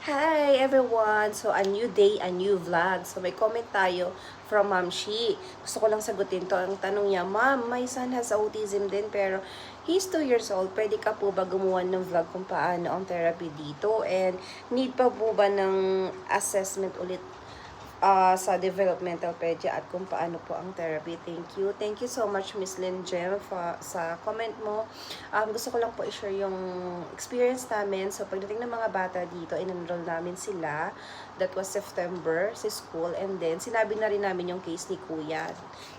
Hi everyone! So, a new day, a new vlog. So, may comment tayo from Ma'am Shi. Gusto ko lang sagutin to. Ang tanong niya, Ma'am, my son has autism din pero he's 2 years old. Pwede ka po ba gumawa ng vlog kung paano ang therapy dito? And need pa po ba ng assessment ulit uh, sa developmental pedia at kung paano po ang therapy. Thank you. Thank you so much, Miss Lynn Jem, fa- sa comment mo. Um, gusto ko lang po i-share yung experience namin. So, pagdating ng mga bata dito, in-enroll namin sila. That was September sa school. And then, sinabi na rin namin yung case ni Kuya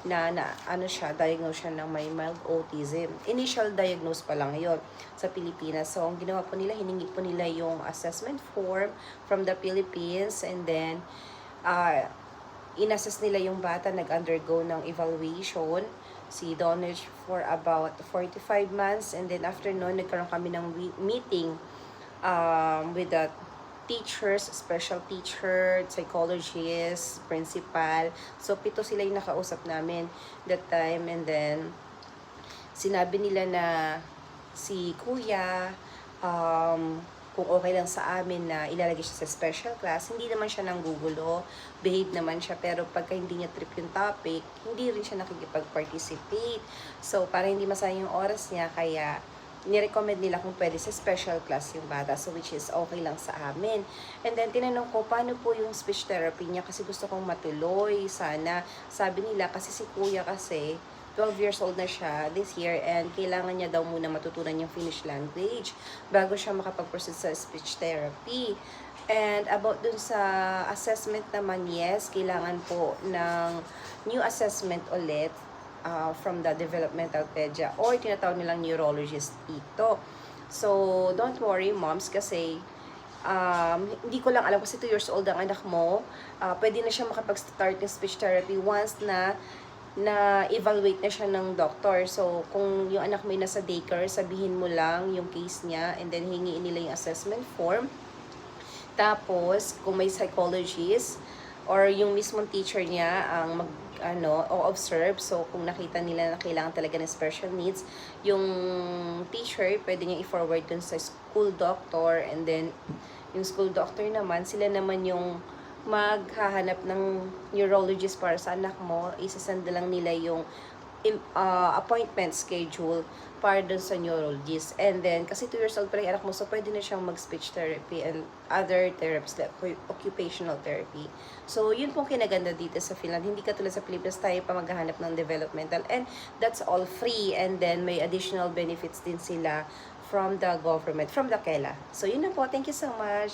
na, na ano siya, diagnose siya ng may mild autism. Initial diagnose pa lang yon sa Pilipinas. So, ang ginawa po nila, hiningi po nila yung assessment form from the Philippines. And then, uh, inassess nila yung bata, nag-undergo ng evaluation, si Donage for about 45 months, and then after noon, nagkaroon kami ng meeting um, with the teachers, special teacher, psychologist, principal. So, pito sila yung nakausap namin that time, and then, sinabi nila na si kuya, um, kung okay lang sa amin na ilalagay siya sa special class, hindi naman siya nanggugulo, behave naman siya, pero pagka hindi niya trip yung topic, hindi rin siya nakikipag-participate. So, para hindi masayang yung oras niya, kaya nirecommend nila kung pwede sa special class yung bata, so which is okay lang sa amin. And then, tinanong ko, paano po yung speech therapy niya? Kasi gusto kong matuloy, sana. Sabi nila, kasi si kuya kasi, 12 years old na siya this year and kailangan niya daw muna matutunan yung Finnish language bago siya makapag-proceed sa speech therapy. And about dun sa assessment naman, yes, kailangan po ng new assessment ulit uh, from the developmental pedia or tinatawag nilang neurologist dito. So, don't worry moms kasi um, hindi ko lang alam kasi 2 years old ang anak mo, uh, pwede na siya makapag-start ng speech therapy once na na evaluate na siya ng doctor. So, kung yung anak mo nasa daycare, sabihin mo lang yung case niya and then hingiin nila yung assessment form. Tapos, kung may psychologist or yung mismong teacher niya ang mag ano, o observe. So, kung nakita nila na kailangan talaga ng special needs, yung teacher, pwede niya i-forward dun sa school doctor and then yung school doctor naman, sila naman yung maghahanap ng neurologist para sa anak mo, isasend lang nila yung uh, appointment schedule para dun sa neurologist. And then, kasi 2 years old pa rin anak mo, so pwede na siyang mag-speech therapy and other therapies like occu- occupational therapy. So, yun pong kinaganda dito sa Finland. Hindi katulad sa Pilipinas, tayo pa maghahanap ng developmental. And that's all free. And then, may additional benefits din sila from the government, from the KELA. So, yun na po. Thank you so much.